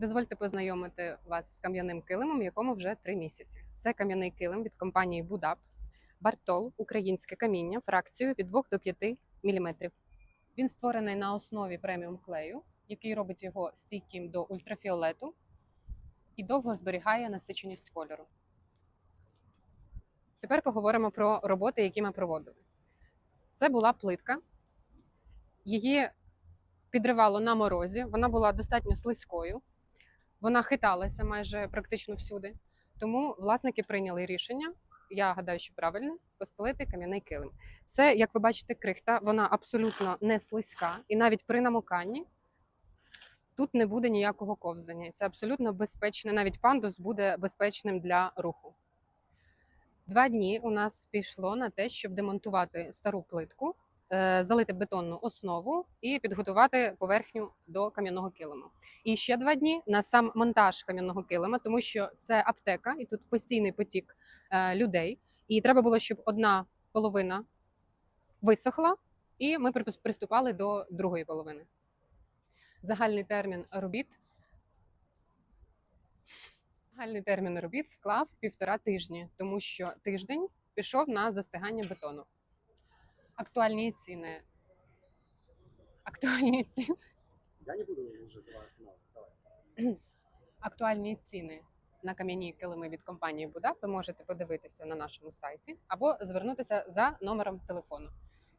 Дозвольте познайомити вас з кам'яним килимом, якому вже три місяці. Це кам'яний килим від компанії Будап. Бартол українське каміння фракцією від 2 до 5 мм. Він створений на основі преміум клею, який робить його стійким до ультрафіолету і довго зберігає насиченість кольору. Тепер поговоримо про роботи, які ми проводили. Це була плитка. Її підривало на морозі. Вона була достатньо слизькою. Вона хиталася майже практично всюди. Тому власники прийняли рішення. Я гадаю, що правильно постелити кам'яний килим. Це, як ви бачите, крихта, вона абсолютно не слизька, і навіть при намоканні тут не буде ніякого ковзання. Це абсолютно безпечне. Навіть пандус буде безпечним для руху. Два дні у нас пішло на те, щоб демонтувати стару плитку, залити бетонну основу і підготувати поверхню до кам'яного килиму. І ще два дні на сам монтаж кам'яного килима, тому що це аптека, і тут постійний потік е, людей. І треба було, щоб одна половина висохла, і ми приступали до другої половини. Загальний термін робіт. Загальний термін робіт склав півтора тижні, тому що тиждень пішов на застигання бетону. Актуальні ціни. Актуальні ціни. Я не буду тебя останавливать. Давай. Актуальні ціни на кам'яні килими від компанії Буда ви можете подивитися на нашому сайті або звернутися за номером телефону.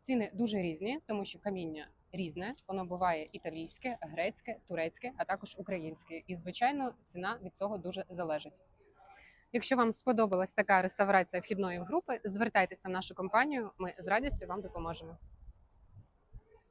Ціни дуже різні, тому що каміння різне. Воно буває італійське, грецьке, турецьке, а також українське. І, звичайно, ціна від цього дуже залежить. Якщо вам сподобалась така реставрація вхідної групи, звертайтеся в нашу компанію. Ми з радістю вам допоможемо.